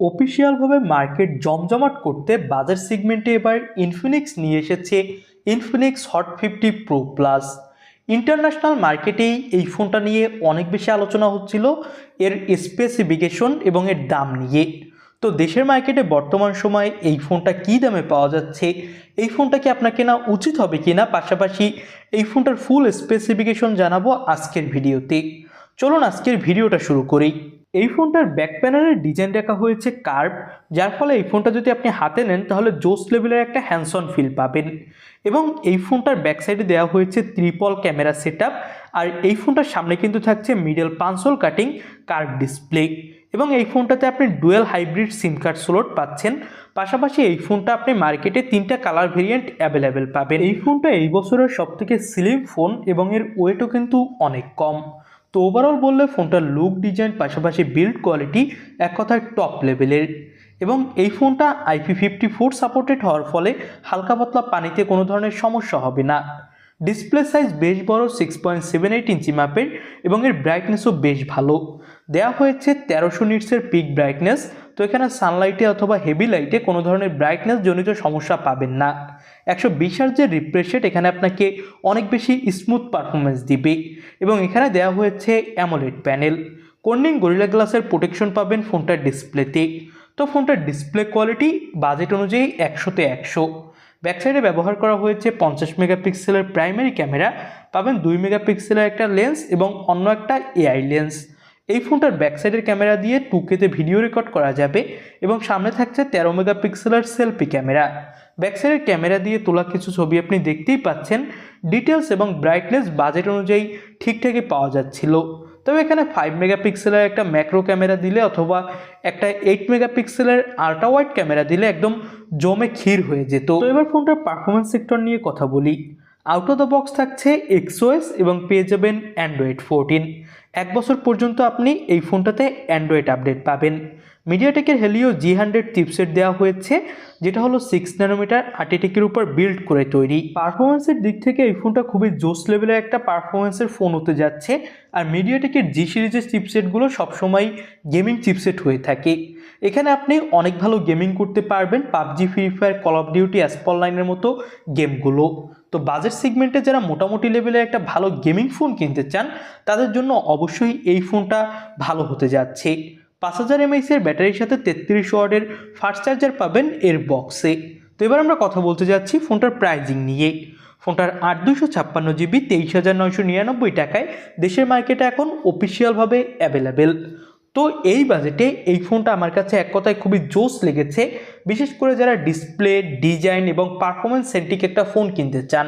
অফিসিয়ালভাবে market জমজমাট করতে বাজার সেগমেন্টে এবার ইনফিনিক্স নিয়ে এসেছে Infinix hot fifty pro plus international মার্কেটেই এই ফোনটা নিয়ে অনেক বেশি আলোচনা হচ্ছিল, এর স্পেসিফিকেশন এবং এর দাম নিয়ে। তো দেশের মার্কেটে বর্তমান সময়ে এই ফোনটা কী দামে পাওয়া যাচ্ছে, এই ফোনটা কি আপনার কেনা উচিত হবে কি না পাশাপাশি এই ফোনটার ফুল স্পেসিফিকেশন জানাব আজকের ভিডিওতে। চলুন আজকের ভিডিওটা শুরু করি। এই ফোনটার ব্যাক প্যানেলের ডিজাইন রাখা হয়েছে কার্ভ যার ফলে এই ফোনটা যদি আপনি হাতে নেন, তাহলে জোস লেভেলের একটা হ্যান্ডসন ফিল পাবেন। এবং এই ফোনটার ব্যাক সাইডে দেওয়া হয়েছে ত্রিপল ক্যামেরা সেট আর এই ফোনটার সামনে কিন্তু থাকছে middle punch hole cutting curve display এবং এই ফোনটাতে আপনি dual hybrid SIM card slot পাচ্ছেন। পাশাপাশি এই ফোনটা আপনি মার্কেটে তিনটা কালার ভেরিয়েন্ট অ্যাভেলেবেল পাবেন। এই ফোনটা এই বছরের সবথেকে স্লিম ফোন এবং এর ওয়েটও কিন্তু অনেক কম। তো ওভারঅল বললে ফোনটার লুক ডিজাইন পাশাপাশি বিল্ড কোয়ালিটি এক কথায় টপ লেভেলের এবং এই ফোনটা আইপি ফিফটি ফোর সাপোর্টেড হওয়ার ফলে হালকা পাতলা পানিতে কোনো ধরনের সমস্যা হবে না। ডিসপ্লে সাইজ বেশ বড় six point seven eight inch মাপের এবং এর ব্রাইটনেসও বেশ ভালো। দেওয়া হয়েছে তেরোশো নিটসের পিক ব্রাইটনেস তো এখানে সানলাইটে অথবা হেভি লাইটে কোনো ধরনের ব্রাইটনেস জনিত সমস্যা পাবেন না। একশো বিশ হার্জের রিফ্রেশ রেট এখানে আপনাকে অনেক বেশি স্মুথ পারফরমেন্স দিবে এবং এখানে দেওয়া হয়েছে অ্যামোলেড প্যানেল কর্নিং গরিলা গ্লাসের প্রোটেকশন পাবেন ফোনটার ডিসপ্লেতে তো ফোনটার ডিসপ্লে কোয়ালিটি বাজেট অনুযায়ী একশোতে একশো। ব্যাকসাইডে ব্যবহার করা হয়েছে পঞ্চাশ মেগাপিক্সেলের প্রাইমারি ক্যামেরা পাবেন দুই মেগাপিক্সেলের একটা লেন্স এবং অন্য একটা এআই লেন্স এই ফোনটার ব্যাক সাইডের ক্যামেরা দিয়ে টুকেতে ভিডিও রেকর্ড করা যাবে এবং সামনে থাকছে তেরো মেগাপিক্সেলের সেলফি ক্যামেরা ব্যাক সাইডের ক্যামেরা দিয়ে তোলা কিছু ছবি আপনি দেখতেই পাচ্ছেন ডিটেলস এবং ব্রাইটনেস বাজেট অনুযায়ী ঠিকঠাকই পাওয়া যাচ্ছিল। তবে এখানে ফাইভ মেগাপিক্সেলের একটা ম্যাক্রো ক্যামেরা দিলে অথবা একটা এইট মেগাপিক্সেলের আল্ট্রা ওয়াইড ক্যামেরা দিলে একদম জমে ক্ষীর হয়ে যেত। তো এবার ফোনটার পারফরমেন্স সেক্টর নিয়ে কথা বলি। আউট অফ দ্য বক্স থাকছে এক্সওএস এবং পেয়ে যাবেন অ্যান্ড্রয়েড ফোরটিন এক বছর পর্যন্ত আপনি এই ফোনটাতে অ্যান্ড্রয়েড আপডেট পাবেন। মিডিয়াটেকের হেলিও জি হান্ড্রেড চিপসেট দেওয়া হয়েছে, যেটা হলো সিক্স ন্যানোমিটার আর্টিটেকের উপর বিল্ড করে তৈরি। পারফরমেন্সের দিক থেকে এই ফোনটা খুবই জোস লেভেলের একটা পারফরমেন্সের ফোন হতে যাচ্ছে, আর মিডিয়াটেকের জি সিরিজের চিপসেটগুলো সবসময় গেমিং চিপসেট হয়ে থাকে। এখানে আপনি অনেক ভালো গেমিং করতে পারবেন, PUBG free fire call of duty Asphalt লাইনের মতো গেমগুলো তো বাজেট সেগমেন্টে যারা মোটামুটি লেভেলের একটা ভালো গেমিং ফোন কিনতে চান, তাদের জন্য অবশ্যই এই ফোনটা ভালো হতে যাচ্ছে। পাঁচ হাজার এমএইচের ব্যাটারির সাথে তেত্রিশ ওয়ার্ডের ফাস্ট চার্জার পাবেন এর বক্সে তো এবার আমরা কথা বলতে যাচ্ছি ফোনটার প্রাইজিং নিয়ে। ফোনটার আট দুশো ছাপ্পান্ন জিবি তেইশ হাজার নয়শো নিরানব্বই টাকায়। দেশের মার্কেটে এখন অফিসিয়ালভাবে অ্যাভেলেবেল তো এই বাজেটে এই ফোনটা আমার কাছে এক কথায় খুবই জোস লেগেছে। বিশেষ করে যারা ডিসপ্লে ডিজাইন এবং পারফরমেন্স সেন্ট্রিক একটা ফোন কিনতে চান।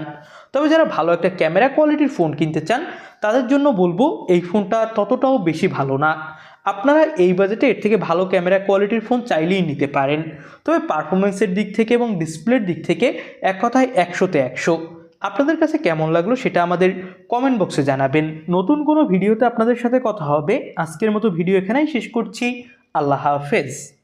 তবে যারা ভালো একটা ক্যামেরা কোয়ালিটির ফোন কিনতে চান তাদের জন্য বলব এই ফোনটা ততটাও বেশি ভালো না। আপনারা এই বাজেটে এর থেকে ভালো ক্যামেরা কোয়ালিটির ফোন চাইলেই নিতে পারেন। তবে পারফরমেন্সের দিক থেকে এবং ডিসপ্লের দিক থেকে এক কথায় একশোতে একশো। আপনাদের কাছে কেমন লাগল সেটা আমাদের কমেন্ট বক্সে জানাবেন। নতুন কোনো ভিডিওতে আপনাদের সাথে কথা হবে। আজকের মতো ভিডিও এখানেই শেষ করছি। আল্লাহ হাফেজ।